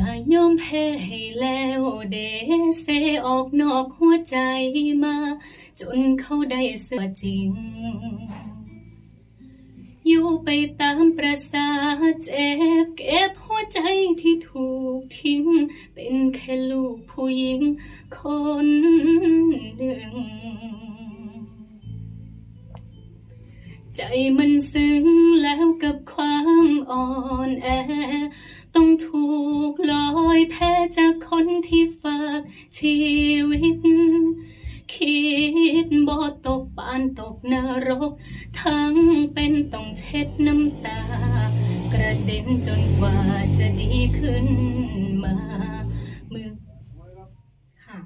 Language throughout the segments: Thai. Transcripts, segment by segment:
ก็ยอมแพ้ให้แล้วเดเซออกนอกหัวใจมา จนเขาได้เสือจริง อยู่ไปตามประสาเจ็บเก็บหัวใจที่ถูกทิ้ง เป็นแค่ลูกผู้หญิงคนหนึ่ง ใจมันซึ้งแล้วกับความอ่อนแอ ต้องถูกลอยแพ้จากคนที่ฝากชีวิต คิดบ่ตกปานตกนรก ทั้งเป็นต้องเช็ดน้ำตา กระเด็นจนกว่าจะดีขึ้นมามือค่ะ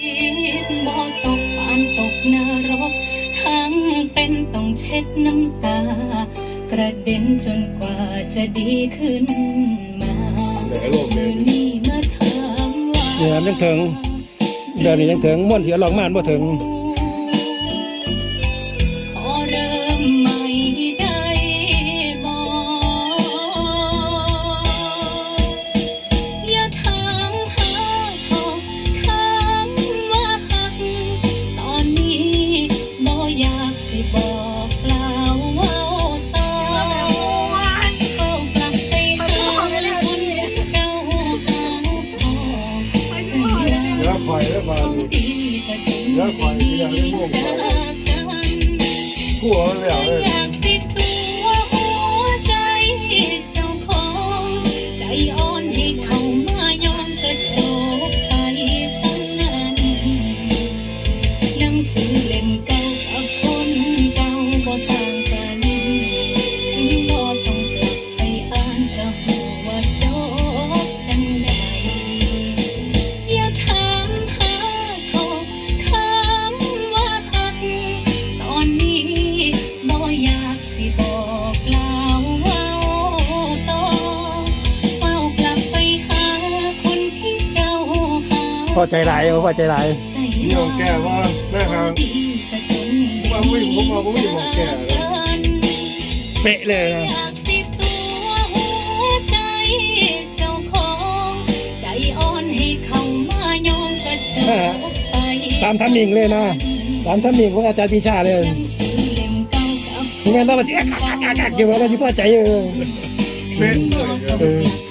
คิดบ่ตกานตกนรก ทั้งเป็นต้องเช็ดน้ำตา กระเด็นจนกว่าจะดีขึ้นมาเดี๋ยวให้ลงเลมืยอนี้มาถามว่าเดี๋ยวยังถึงเดี๋ยวนี้ยังถึงม่วนเสียหลอกมานบ่ถึง อใจหลายพอใจหลายใส่นี่ของแกว่าแม่ครับดีแต่จนว่าผู้หญิงผมว่าผู้หญิงของแกเลยเป๊ะเลยนะอยากสิตัวหัวใจเจ้าของใจอ่อนให้เขามายอมกระเจิดไปตามทำมิงเลยนะตามทำมิงของอาจารย์ปีชาเลยหนังสือเล่มเก่ากับมึงแม่นต้องมาเสียกักกักกักกักเกี่ยวกับอะไรที่พอใจเออเป็นเลยเออไปอ่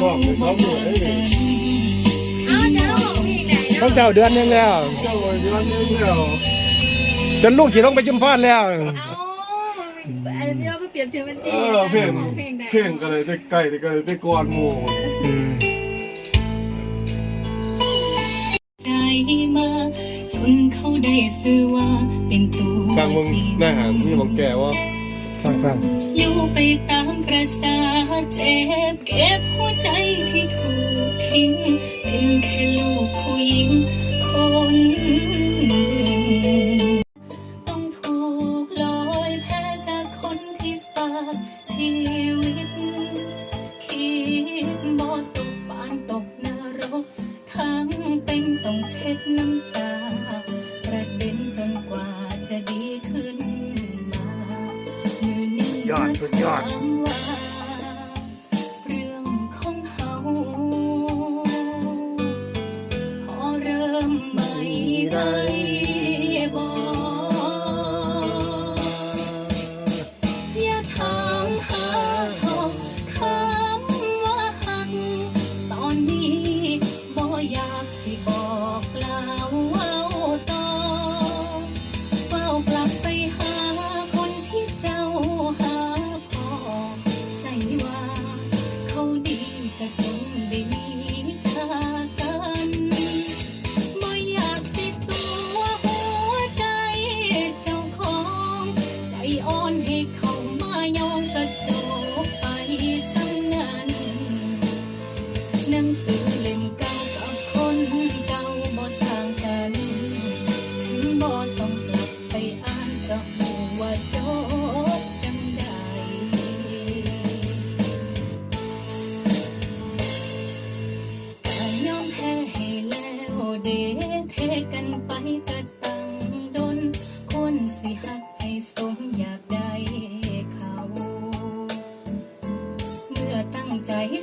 เก่าบ่เหมือนกันเอาจะเอาของพี่ไหนต้องเจ้าเดือนหนึงแล้ว เจ้าวันนี้นี่แล้วจนลูกขี่ลงไปจุมพรแล้ว เอาอันนี้เอาไปเปรียบเทียบเป็นเอตีอเพ่งเพลงไหนเพ่งก็เลยได้ใกล้ก็เลยได้กอดหมู่อืมใจมาจนเขาได้ซื้อว่าเป็นตัวฟังมึงจริงแม่หางพี่ของแกว่าฟังฟัง อยู่ไปตามประสา เจ็บเก็บหัวใจที่ถูกทิ้ง ไ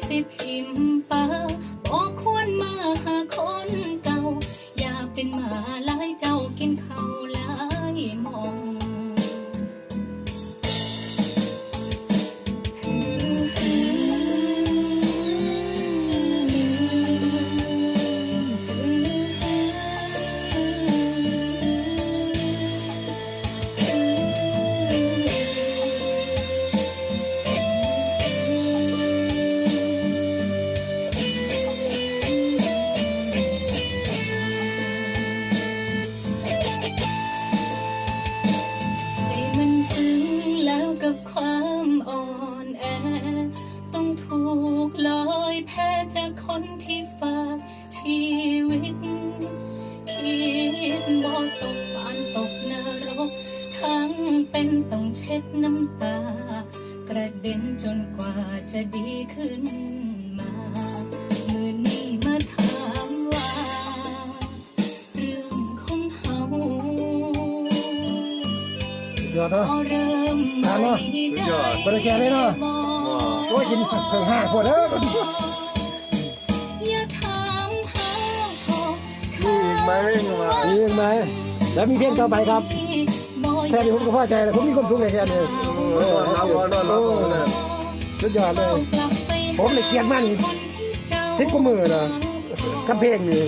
สิทิมป่าบอกค อดเนาะพอเริ่มตามเนอะไม่ได้บริการเลยเนอะโอ้ยกินเพิ่งห้าขวดแล้วย่าถามหาพอมีอีกไหมมามีอีกไหมแล้วมีเพลงต่อไปครับแค่นี้ผมก็พอใจแล้วผมมีความสุขเลยแค่นี้เลยสุดยอดเลย ผมเลยเกลียดมันสิบกว่ามือนะกับเพลงนี่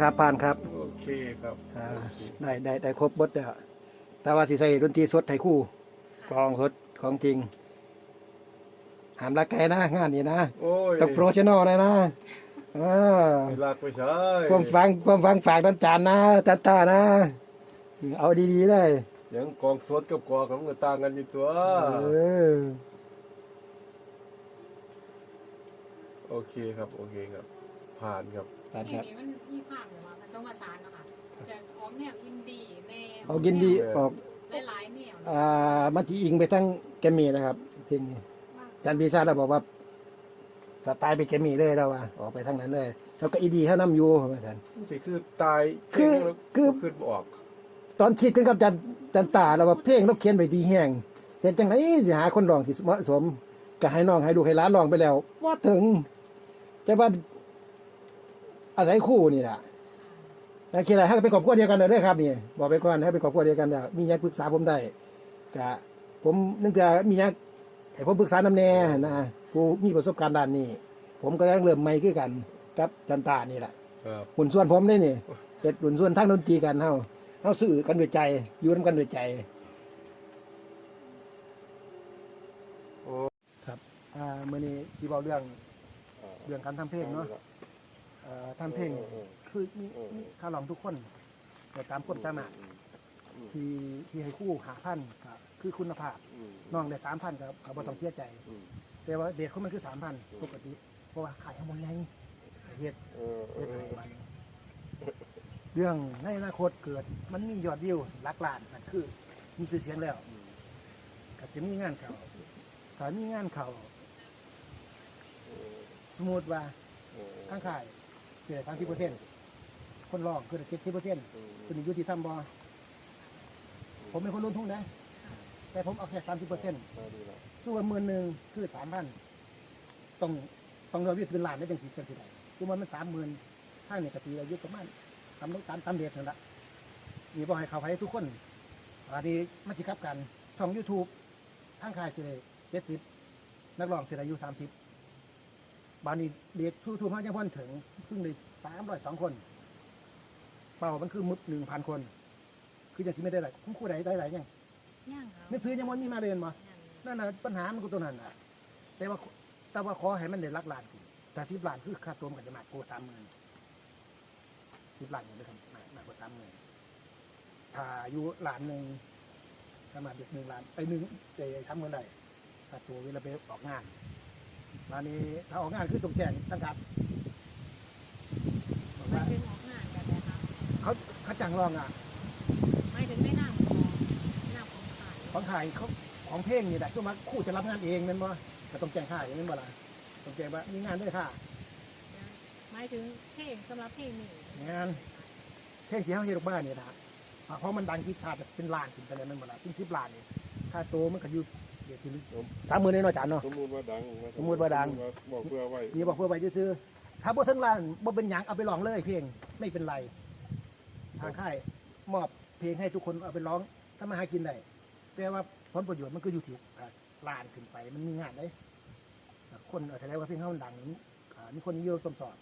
ครับผ่านครับโอเคครับอ่าได้ได้ได้ครบบทแล้วแต่ว่าสิใส่ดนตรีสดให้คู่กลองสดของจริงหามรักไกลนะงานนี้นะโอ้ยต้องโปรเฟชชั่นอลเลยนะอ่าไม่รักไม่ใช่ความฟังความฟังฝากน้ำจานนะจันตานะ เอาดีๆเลยเสียงกองสดกับกองมันก็ต่างกันอยู่ตัวเออโอเคครับ โอเคครับ ผ่านครับผ่านเพลคงรับ นี้มันมีความแบบว่าผสมผสานเนาะค่ะจะออกแนวอินดี้แนวเอากินดีออกหลายๆแนวอ่ามันที่อิงไปทั้งแกมมี่นะครับเพลงนี้จันพีซาเราบอกว่าสไตล์เป็นแกมมี่เลยเราว่าออกไปทั้งนั้นเลย แล้วก็อีดีเท่าน้ำอยูว่าซั่นสิคือตายคือเก่งแล้วคือ ขึ้นบ่ออกตอนคิดกันกับจันจันตาเราว่าเพลงเราเขียนไปดีแห้งเห็นจังไหนสิหาคนร้องที่เหมาะสมก็ให้น้องให้ดูกให้ร้านร้องไปแล้วว่าถึงจะว่าอาศัยคู่นี่แหละ แล้วคิดอะไรให้เป็นครอบครัวเดียวกันเลยเด้อครับนี่บอกไปก่อนให้เป็นครอบครัวเดียวกันแล้วมีอยากปรึกษาผมได้จะผมนึกจะมีอยากให้ผมปรึกษาน้ำแน่นะกูมีประสบการณ์ด้านนี้ ผมก็ยังเริ่มใหม่คือกันกับจันตานี่แหละครับหุ่นส่วนผมได้นี่เฮ็ดหุ่นส่วนทางดนตรีกันเฮาเฮาสื่อกันด้วยใจ อยู่นํกันด้วยใจโอ้ครับอ่ามื้อนี้สิเว้าเรื่องเรื่องการทำเพลงเนาะเอ่อทำเพลง คือมีมีข้าลองทุกคนแต่ตามความสามารถที่ที่ให้คู่หาพันก็คือคุณภาพน้องได้3,000ก็ก็บ่ต้องเสียใจ แต่แต่ว่าเดทเขามันคือสามพันปกติ เพราะว่าขายทั้งหมดไงเหตุเออเอเหตุออะไรประมาณนี้เรื่องในอนาคตเกิด มันมียอดวิวหลักล้านนั่นคือ มีชื่อเสียงแล้วก็จะมีงานเขาถ้ามีงานเขาสมมติว่าเออข้างข่ายเกิดสามสิบเปอร์เซ็นต์ คนร้องคือเจ็ดสิบเปอร์เซ็นต์คุณยุติธรรมบอผมเป็นคนลงทุนนะ แต่ผมเอาแค่สามสิบเปอร์เซ็นต์เออดีละส่วนหมื่นหนึ่งคือสามพันต้องต้องเราวิทย์เป็นล้านได้จังสิจังสิได้คือมันมันสามหมื่นข้างเนี่ยกะทิอายุประมาณตามต้องตามตามเดทนั่นแหละมีบอกให้เขาให้ทุกคนอันนี้มาจิครับกันช่องยูทูบทางค่ายสิได้เจ็ดสิบนักร้องสิได้อายุสามสิบบานนี้เด็กทูทูมาจังพ่อนถึงเพิ่งได้สามร้อยสองคน เป่ามันคือมึกหนึ่งพันคน คือจะสิไม่ได้ไรคุณครูใดได้ไรยังย่างครับไม่ซื้อยังมันมีมาเรียนมาย่างนั่นน่ะปัญหามันก็ตัวนั้นน่ะ แต่ว่าแต่ว่าขอให้มันได้หลักล้านขึ้นแต่สิบล้านคือค่าตัวมันก็จะมากกว่าสามหมื่นสิบล้านเนี่ยนะครับมากมากกว่าสามหมื่นถ้าอยู่ล้านหนึ่งสามารถเด็กหนึ่งล้านไปหนึ่งจะทำเงินได้ค่าตัวเวลาไปออกงานร้านนี้ถ้าออกงานคือตรงแจ้งสังกัดบอก หมา ว่าย ถึงออกงานแบบไหนครับ เขาเขาจ้างรองอะหมายถึงไม่นั่งของไม่นั่งของขายของขายเขาของเพลงนี่แหละก็มาคู่จะรับงานเองนั่นบ่ก็ต้องแจ้งค่าอย่างนั้นบ่ล่ะต้องแจ้งว่ามีงานด้วยค่ะหมายถึงเพลงสำหรับเพลงนี้งานเพลงที่เขาเฮ็ดออกมาเนี่ยนะอ่าเพราะมันดังที่ชาติเป็นล้านขึ้นไปแล้วมันบ่ล่ะเป็นสิบล้านนี่ค่าตัวมันก็อยู่เดี๋ยวที่สามหมื่นแน่นอนจานเนาะสมมุติว่าดังนะสมมุติว่าดังบอกเพื่อไว้นี่บอกเพื่อไว้ซื้อๆถ้าบ่ถึงล้านบ่เป็นหยังเอาไปร้องเลยเพลงไม่เป็นไร ทางค่ายมอบเพลงให้ทุกคนเอาไปร้องถ้ามาหากินได้แต่ว่าผลประโยชน์มันก็อยู่ที่ลานขึ้นไปมันมีงานได้คนอาแสดงว่าเพลงเขาดังอ่ามีคนนิยมสมสอด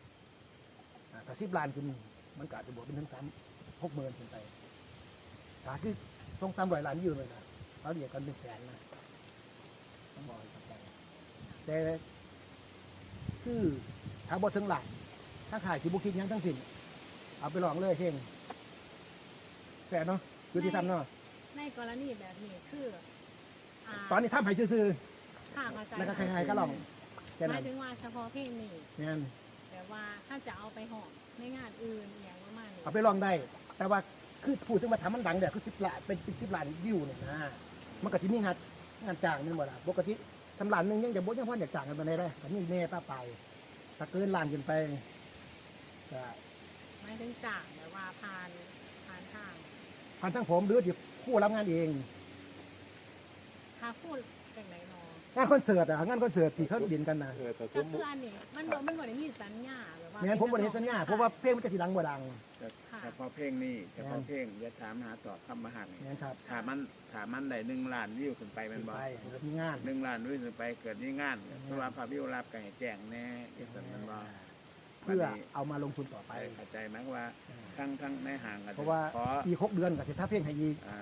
อ่าถ้าสิบล้านขึ้นมันก็อาจะบวกเป็นถึงสามหกหมื่นขึ้นไปถ้าคือทรงสามร้อยล้านวิวเลยนะเขาเรียกกันเป็นแสนนะต้องบอกแต่คือถ้าบทถึงหลักถ้าขายที่บุคิดหยังทั้งสิ้นเอาไปลองเลยเพลง แสนเนาะยุติธรรมเนาะในกรณีแบบนี้คืออ่าตอนนี้ทำให้ซื่อค่าเข้าใจๆแล้วก็ใครๆก็ลองแค่หมานั้ยนถึงว่าเฉพาะเพลงนี้งั้นแต่ว่าถ้าจะเอาไปห่อในงานอื่นอย่างประมาณนี้เอาไปลองได้ แต่ว่าคือพูดถึงมาทำมันดังเดี๋ยวคือสิบล้านเป็นสิบล้านวิวเนี่ยนะมันก็ที่นี่งานงานจ้างนี่หมดละปกติทำล้านหนึงยังจะบ่ยังพออยากจ้างกันไปได้เลยแต่นี่แน่ตาไปถ้าเกินล้านขึ้นไปก็หมายถึงจ่างแบบว่าผ่านผ่านทาง ผ่านทั้งผมหรือที่คู่รับงานเองถ้าพูดจากไหนนองานคอนเสิร์ตอะงานคอนเสิร์ตที่เขาเด่นกันนะเออแต่สก็มมุคือติอันนี้มันบ่มันบ่ได้มีสัญญาแบบว่าไม่งั้นผมบริเห็นสัญญาเพราะว่าเพลงมันจะสีดังบ่ดังค่ะเฉพาะเพลงนี้เฉพาะเพลงอย่าถามหาต่อคำมหันต์นี่นครับถามมันถามมันได้หนึ่งล้านวิวขึ้นไปแมันบอกไปแล้วมีงานหนึ่งล้านวิวขึ้นไปเกิดนี่งานเพราะว่าพาวิวรับกันให้แจ้งแน่ที่สุดมันบอก เพื่อเอามาลงทุนต่อไปไปเข้าใจไหมว่าทั้งทั้งในห่างกันเพราะว่าขออีกหกเดือนก็จะถ้าเพลงให้อีกอ่า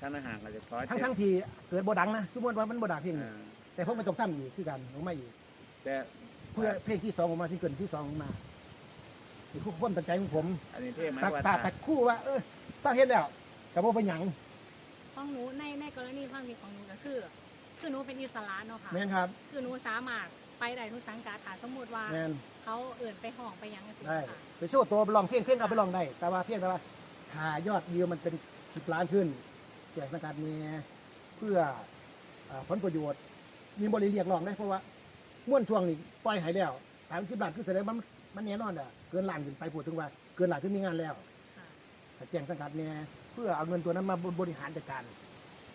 ทั้งในห่างกันจะขอทั้งทั้งๆที่เกิดบ่ดังนะสมมติว่ามันบ่ดังเพลงนี้อ่าแต่พวกมันต้องทำอีกคือกันออกมาอีกแต่เพื่อเพลงที่สองออกมาซิงเกิลที่สองออกมานี่คือความตั้งใจของผมอันนี้เพลงหมายตัดว่าตัดตัดคู่ว่า เออสร้างเฮ็ดแล้วก็บ่เป็นหยังของหนูในในกรณีความคิดของหนูก็คือ คือหนูเป็นอิสระเนาะค่ะแม่นครับ คือหนูสามารถไปได้ทุกสังกัดถ้าสมมติว่าแม่น เขาเอื่นไปห้องไปหยังกันสิได้ค่ะไปโชว์ตัวไปลองเพลงเพลงเอาไปลองได้ แต่ว่าเพียงแต่ว่าถ้ายอดวิวมันเป็นสิบล้านขึ้นแจกสังกัดเมียเพื่ออ่าผลประโยชน์ มีบริเรียกร้องได้เพราะว่าม่วนช่วงนี้ปล่อยใหายแล้วถามสิบล้านคือแสดงว่ามันมันแน่นอนอะเกินล้านขึ้นไปพูดถึงว่าเกินล้านขึ้นมีงานแล้ว ค่ะถ้าแจ้งสังกัดเนี่ยเพื่อเอาเงินตัวนั้นมาบริหารจัดการ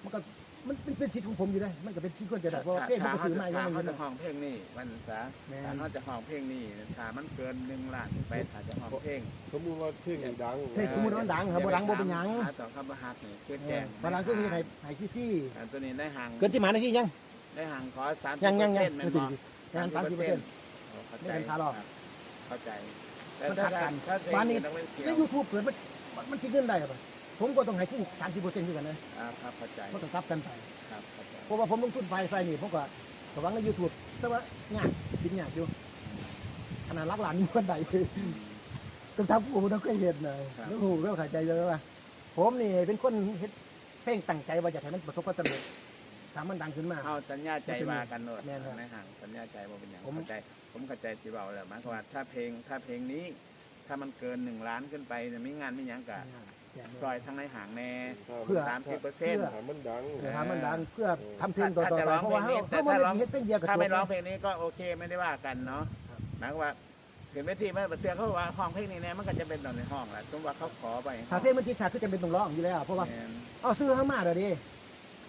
มันก็ มันเป็นเป็นสิทธิ์ของผมอยู่ได้ มันก็เป็นสิทธิ์ควรจะได้เพราะว่าเพลงมันก็ซื้อมาอย่างถ้านี้เขาเลจะยห้องเพลงนี้มันสาแม่ถ้านเขาจะห้องเพลงนี้ถ้ามันเกินหนึ่งล้านไปถ้าจะห้องเพลงสมมุติว่าเพลงนี้ดังเพลงสมมุติว่ามันดังครับบ่ดังบ่เป็นหยังหาต่อคำประหัตนี่คือแจ้งบาลังคือให้ให้ซี่ซี่อันตัวนี้ได้ห่างเกินที่หมานาทียัง ได้ห่างขอสามยังยังยังแม่ไม่นถึบงอกงานสามสิบเปอร์เซ็นต์ เข้าไม่ใจเป็นค่ารอบครับเข้าใจมันขัดกันถ้าเพลงบ้านนี้ต้องเล่นเกี่ยในวยูทูบเกิดมันมันมันคิดเงินได้ป่ะ ผมก็ต้องให้คู่สามสิบเปอร์เซ็นต์ด้วยกันนะอ่าครับเข้าใจมันต้องกลับกันไปครับเข้าใจเพราะว่าผมลงทุนไฟไฟนี่ผมก็ระวังในยูทูบแต่ว่างานกินยากอยู่ขนาดรักหลานนี่คนใดคือต้องทำกูต้องเคยเห็นเลยแล้วหูเรื่องขายใจเลยว่าผมนี่เป็นคนเฮ็ดเพลงตั้งใจว่าอยากให้มันประสบความสำเร็จถ้ามันดังขึ้นมาเอาสัญญาใจว่ากันโนดแม่นครับในห่างสัญญาใจว่าเป็นอย่างผมเข้าใจ ผมเข้าใจที่เบาแหละหมายความว่าถ้าเพลงถ้าเพลงนี้ ถ้ามันเกินหนึ่งล้านขึ้นไปเนี่ยมีงานมีหยังกะ ซอยทั้งในห่างแน่เพื่อ สามสิบเปอร์เซ็นต์ถ้ามันดังเดี๋ยวถ้ามันดังเพื่อทำเพลงต่อถ้าๆจะไปร้องเพราะว่าเพลเขางนี้เขาแต่ไม่ถ้าร้องได้เฮ็ดเป็นเดียวกับถ้าจบไม่ร้องเพลงนี้ก็โอเคไม่ได้ว่ากันเนาะหมายความว่าถึงแม้ที่ไม่เตือนเขาว่าห้องเพลงนี้แน่มันก็จะเป็นตอนในห้องแหละสมมติว่าเขาขอไปถ้าเพลงมันติดสัตว์ก็จะเป็นต้องร้องอยู่แล้วเพราะว่าแม่นเอาซื้อเข้ามาเดี๋ยวดิ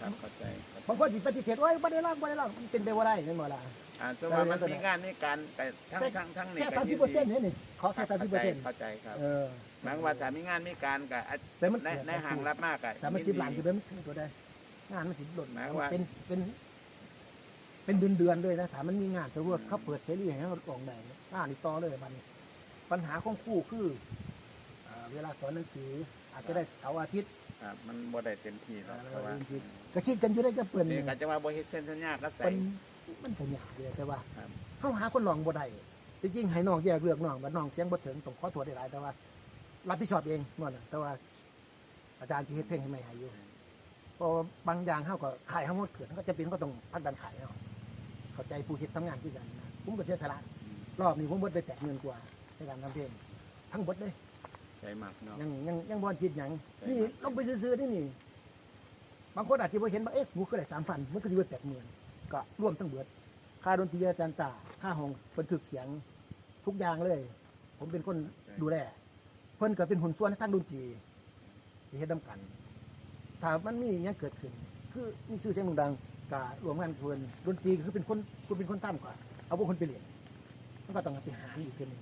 ครับเข้าใจเข้าใจบางคนสิปฏิเสธโอ้ยบ่ได้ร้องบ่ได้ร้องมันเป็นไปบ่ได้แม่นบ่ล่ะ อ่าสมมติว่ามันมีงานมีการแต่ทั้งทั้งทั้งนี่แค่ก็30%นี่นี่ขอแค่เข้าใจ30%เข้าใจครับ เออ หมายความว่าถ้ามีงานมีการกับแต่มันในในห่างรับมากอะแต่มันสิบล้านคือเป็นตัวได้งานมันสิหล่นหมายความว่าเป็นเป็นเป็นเดือนเดือนๆเลยนะถามมันมีงานแต่ว่าเขาเปิดเสรีให้เราลองได้เนี่ยงานนี่ต่อเลยบัดนี้ปัญหาของครู่คือเอ่อเวลาสอนหนังสือ อาจจะได้เสาร์อาทิตย์ครับมันบ่ได้เต็มที่หรอกอ่าเพราะว่าเต็มที่ก็คิดกันอยู่ได้จะเปิดนี่ก็จะว่าบ่เฮ็ดเส้นสัญญาก็ใส่เป็นมันก็ยากเลยแต่ว่าครับเขาหาคนลองบ่ได้จริงๆให้น้องแยกเลือกน้องว่าน้องเสียงบ่ถึงต้องขอโทษได้หลายแต่ว่า รับผิดชอบเองนั่นน่ะแต่ว่าอาจารย์ที่เฮ็ดเพลงให้ใหม่ให้อยู่เพราะว่าบางอย่างเขาก็ขายเขาหมดเกิดเขาก็จะเป็นก็ต้องพักดันขายเอาเข้าใจผู้เฮ็ดทำงานที่กันนะผมก็เสียสละรอบนี้ผมหมดไปแปดหมื่นกว่าในการทำเพลงทั้งหมดเลยใส่หมักเนาะ ยังยังยังบอลจิตหยังใช่นี่ครับลงไปซื้อๆนี่นี่ บางคนอาจจะบ่เห็นว่าเอ๊ะกูก็ได้สามพันมันก็จะเบิดแปดหมื่นก็รวมทั้งเบิด ค่าดนตรีอาจารย์ตาค่าห้องบันทึกเสียงทุกอย่างเลย ผมเป็นคนดูแล เพิ่นก็เป็นหุ่นส่วนในทางดนตรีที่เฮ็ดนํกันถ้ามันมีอย่างเกิดขึ้น คือมีชื่อเสียงโด่งดังก็รวมกันเพิ่นดนตรีก็คือเป็นคนคุณเป็นคนตั้มก่อนเอาพวกคนไปเรียนมันก็ต้องไปหาอีกทีหนึง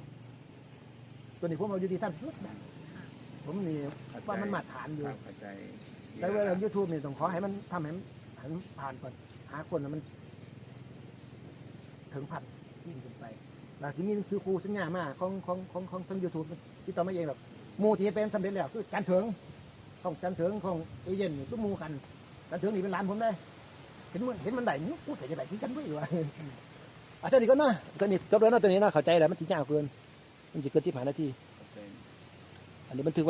ตัวนี้ผมเอาอยู่ที่ตั้มสุดนะผมนี่เข้ใจว่ามันมาตรฐานอยู่ครับเข้าใจแต่เวลายูทูบนี่ต้องขอให้มันทำให้มันให้มันผ่านก่อนหาคนน่ะมัน ถึงพันยิ่งขึ้นไป หลังจากนี้ซื้อครูสัญญามาของของของของทั้งยูทูบที่ต่อมาเองหรอกหมูที่เป็นสำเร็จแล้วคือการเถิงของการเถิงของเอเย่นนี่ทุกมูกัน การเถิงนี่เป็นร้านผมได้เห็นมันเห็นมันได้นี่กูแต่จะได้ที่กันด้วยวะอะเท่านี้ก็นะก็นี่จบแล้วนะตัวนี้นะเข้าใจแล้วมันจริงยาวเกิน มันจะเกินที่ผ่านนาทีเข้าใจอันนี้บันทึกไว้